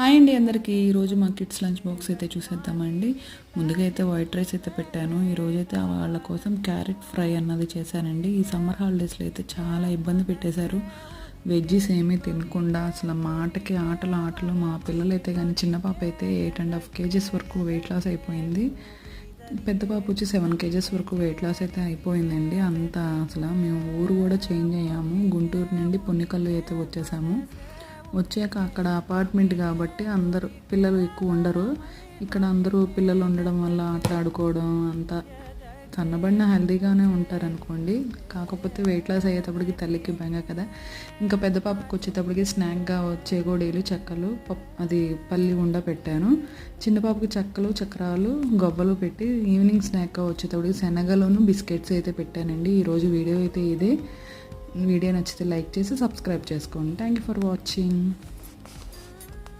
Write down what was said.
Hi అండి అందరికీ. ఈరోజు మా కిడ్స్ లంచ్ బాక్స్ అయితే చూసేద్దామండి. ముందుగా అయితే వైట్ రైస్ అయితే పెట్టాను. ఈరోజు అయితే వాళ్ళ కోసం క్యారెట్ ఫ్రై అన్నది చేశానండి. ఈ సమ్మర్ హాలిడేస్లో అయితే చాలా ఇబ్బంది పెట్టేశారు. వెజ్జీస్ ఏమీ తినకుండా అసలు మాటకి ఆటలు ఆటలు. మా పిల్లలు అయితే కానీ చిన్న పాప అయితే ఎయిట్ అండ్ హాఫ్ కేజెస్ వరకు వెయిట్ లాస్ అయిపోయింది. పెద్ద పాప వచ్చి సెవెన్ కేజెస్ వరకు వెయిట్ లాస్ అయితే అయిపోయిందండి. అంత అసలు మేము ఊరు కూడా చేంజ్ అయ్యాము. గుంటూరు నుండి పొన్నికల్లు అయితే వచ్చేసాము. వచ్చాక అక్కడ అపార్ట్మెంట్ కాబట్టి అందరూ పిల్లలు ఎక్కువ ఉండరు. ఇక్కడ అందరూ పిల్లలు ఉండడం వల్ల ఆటలాడుకోవడం అంతా సన్నబడిన హెల్దీగానే ఉంటారు అనుకోండి కాకపోతే వెయిట్ లాస్ అయ్యేటప్పటికి తల్లికి బెంగ కదా. ఇంకా పెద్ద పాపకు వచ్చేటప్పటికి స్నాక్గా వచ్చే గోడీలు చెక్కలు పప్ అది పల్లి ఉండ పెట్టాను. చిన్న పాపకి చెక్కలు చక్రాలు గొబ్బలు పెట్టి ఈవినింగ్ స్నాక్గా వచ్చేటప్పటికి శనగలోను బిస్కెట్స్ అయితే పెట్టానండి. ఈరోజు వీడియో అయితే ఇదే. వీడియో నచ్చితే లైక్ చేసి సబ్స్క్రైబ్ చేసుకోండి. Thank you for watching